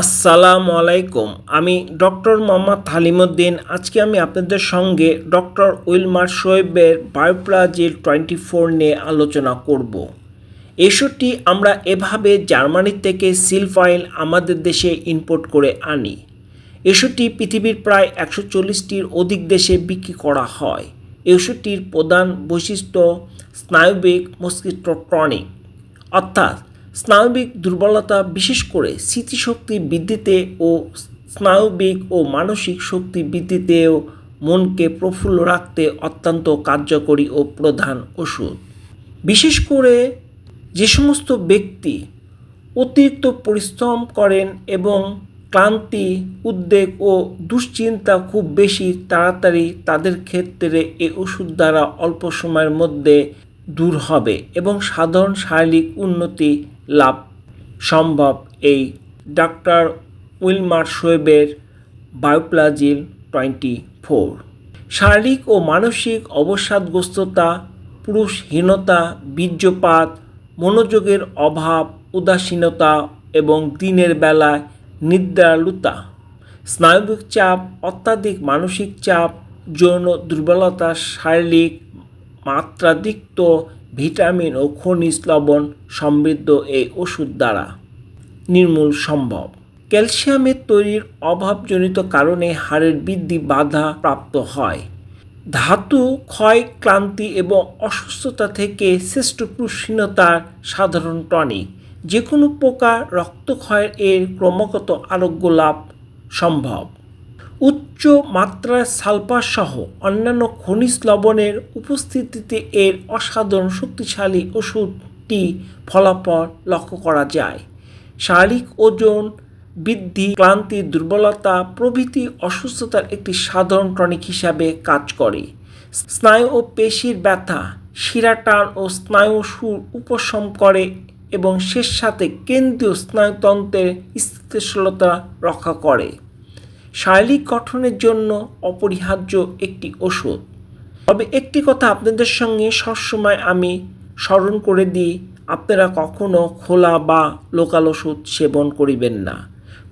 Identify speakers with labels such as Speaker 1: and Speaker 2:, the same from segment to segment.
Speaker 1: আসসালামু আলাইকুম। আমি ডক্টর মোহাম্মদ হালিমুদ্দিন। আজকে আমি আপনাদের সঙ্গে ডক্টর উইলমার শোয়েবের বায়োপ্লাজিল টোয়েন্টি ফোর নিয়ে আলোচনা করব। এষট্টি আমরা এভাবে জার্মানি থেকে সিলফাইল আমাদের দেশে ইম্পোর্ট করে আনি। এষট্টি পৃথিবীর প্রায় একশো চল্লিশটির অধিক দেশে বিক্রি করা হয়। এষট্টির প্রধান বৈশিষ্ট্য স্নায়বিক মস্কিটোট্রনিক অর্থাৎ স্নায়বিক দুর্বলতা বিশেষ করে স্মৃতিশক্তি বৃদ্ধিতে ও স্নায়বিক ও মানসিক শক্তি বৃদ্ধিতেও মনকে প্রফুল্ল রাখতে অত্যন্ত কার্যকরী ও প্রধান ওষুধ। বিশেষ করে যে সমস্ত ব্যক্তি অতিরিক্ত পরিশ্রম করেন এবং ক্লান্তি, উদ্বেগ ও দুশ্চিন্তা খুব বেশি তাড়াতাড়ি তাদের ক্ষেত্রে এই ওষুধ দ্বারা অল্প সময়ের মধ্যে দূর হবে এবং সাধারণ শারীরিক উন্নতি লাভ সম্ভব। এই ডাক্তার উইলমার শোয়েবের বায়োপ্লাজিল টোয়েন্টি ফোর। শারীরিক ও মানসিক অবসাদগ্রস্ততা, পুরুষহীনতা, বীর্যপাত, মনোযোগের অভাব, উদাসীনতা এবং দিনের বেলায় নিদ্রালুতা, স্নায়বিক চাপ, অত্যাধিক মানসিক চাপ, যৌন দুর্বলতা, শারীরিক মাত্রাতিরিক্ত ভিটামিন ও খনিজ লবণ সমৃদ্ধ এই ওষুধ দ্বারা নির্মূল সম্ভব। ক্যালসিয়ামের তৈরির অভাবজনিত কারণে হাড়ের বৃদ্ধি বাধা প্রাপ্ত হয়। ধাতু ক্ষয়, ক্লান্তি এবং অসুস্থতা থেকে শ্রেষ্ঠ পুষ্ণতার সাধারণ টনিক। যে কোনো প্রকার রক্তক্ষয়ের এর ক্রমাগত আরোগ্য লাভ সম্ভব। উচ্চ মাত্রায় সালফার সহ অন্যান্য খনিজ লবণের উপস্থিতিতে এর অসাধারণ শক্তিশালী ওষুধটি ফলাফল লক্ষ্য করা যায়। শারীরিক ওজন বৃদ্ধি, ক্লান্তি, দুর্বলতা প্রভৃতি অসুস্থতার একটি সাধারণ টনিক হিসাবে কাজ করে। স্নায়ু ও পেশির ব্যথা, শিরা টান ও স্নায়ু সুর উপশম করে এবং শেষ সাথে কেন্দ্রীয় স্নায়ুতন্ত্রের স্থিতিশীলতা রক্ষা করে। শারীরিক গঠনের জন্য অপরিহার্য একটি ওষুধ। তবে একটি কথা আপনাদের সঙ্গে সবসময় আমি স্মরণ করে দিই, আপনারা কখনো খোলা বা লোকাল ওষুধ সেবন করিবেন না।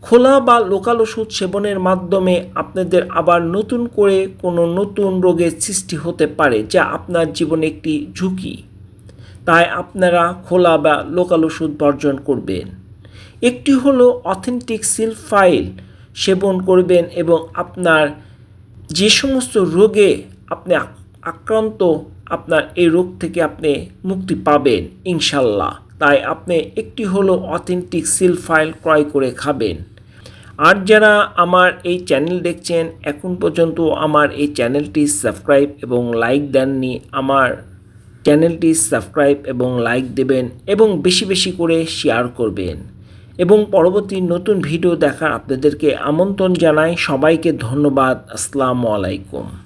Speaker 1: খোলা বা লোকাল ওষুধ সেবনের মাধ্যমে আপনাদের আবার নতুন করে কোনো নতুন রোগের সৃষ্টি হতে পারে, যা আপনার জীবনে একটি ঝুঁকি। তাই আপনারা খোলা বা লোকাল ওষুধ বর্জন করবেন। একটি হলো অথেন্টিক সিল ফাইল সেবন করবেন এবং আপনার যে সমস্ত রোগে আপনি আক- আক্রান্ত, আপনার এই রোগ থেকে আপনি মুক্তি পাবেন, ইনশাল্লাহ। তাই আপনি একটি হলো অথেন্টিক সিল ফাইল ক্রয় করে খাবেন। আর যারা আমার এই চ্যানেল দেখছেন, এখন পর্যন্ত আমার এই চ্যানেলটি সাবস্ক্রাইব এবং লাইক দেননি, আমার চ্যানেলটি সাবস্ক্রাইব এবং লাইক দেবেন এবং বেশি বেশি করে শেয়ার করবেন। এবং পরবর্তী নতুন ভিডিও দেখার আপনাদেরকে আমন্ত্রণ জানাই। সবাইকে ধন্যবাদ। আসসালামু আলাইকুম।